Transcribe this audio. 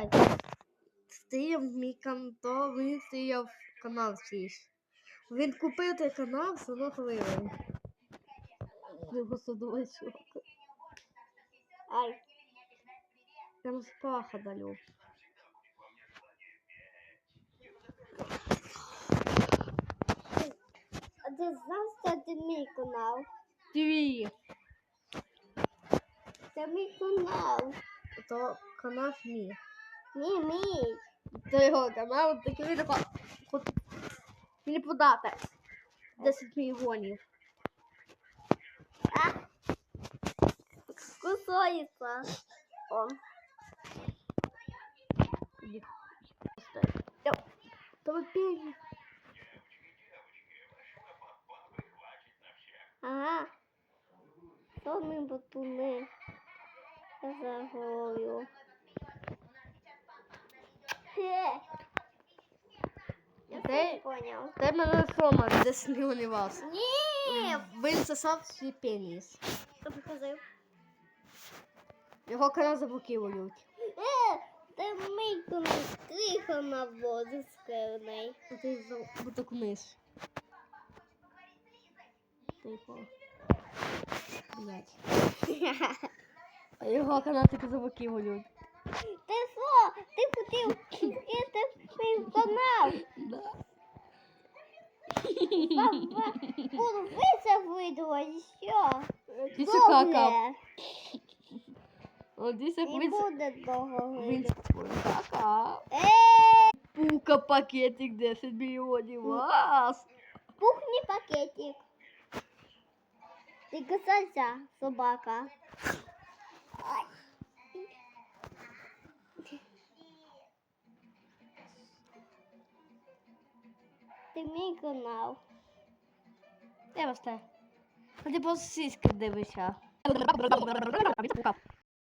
Чекай. Стояв мій канал, він стояв канал свій. Він купив той канал, все одно хвилин. Його судовий чувак. Ай, Прям з паха далю. а ти знав, що це мій канал? Твій. Це мій канал. То канал мій. Ні, мій. То його канал, такий хот- Мені подати. 10 мільйонів. А. Кусається. О. Ні. Йо. То ви пільні. Ага. То ми батуни. Я. Хе. Я Де- не поняв. Дай мене Фома 10 мільйонів вас. Ні. Він сосав свій пеніс. Хто показав? Його канал заблокують. Е, це мій канал. Твій канал буде скривний. А ти за буток миш. Типу. Блять. А його канал тільки заблокують. Ти що? Ти хотів Порвися видео і що? Ти це какав. Добре. О, десь як Не він... буде довго Він видео. какав. Е, Пука пакетик 10 мільйонів. Вас. пухні пакетик. Ти касайся, собака. Ти мій канал. Я вас те. А ти просто сіськи дивишся. Пукав.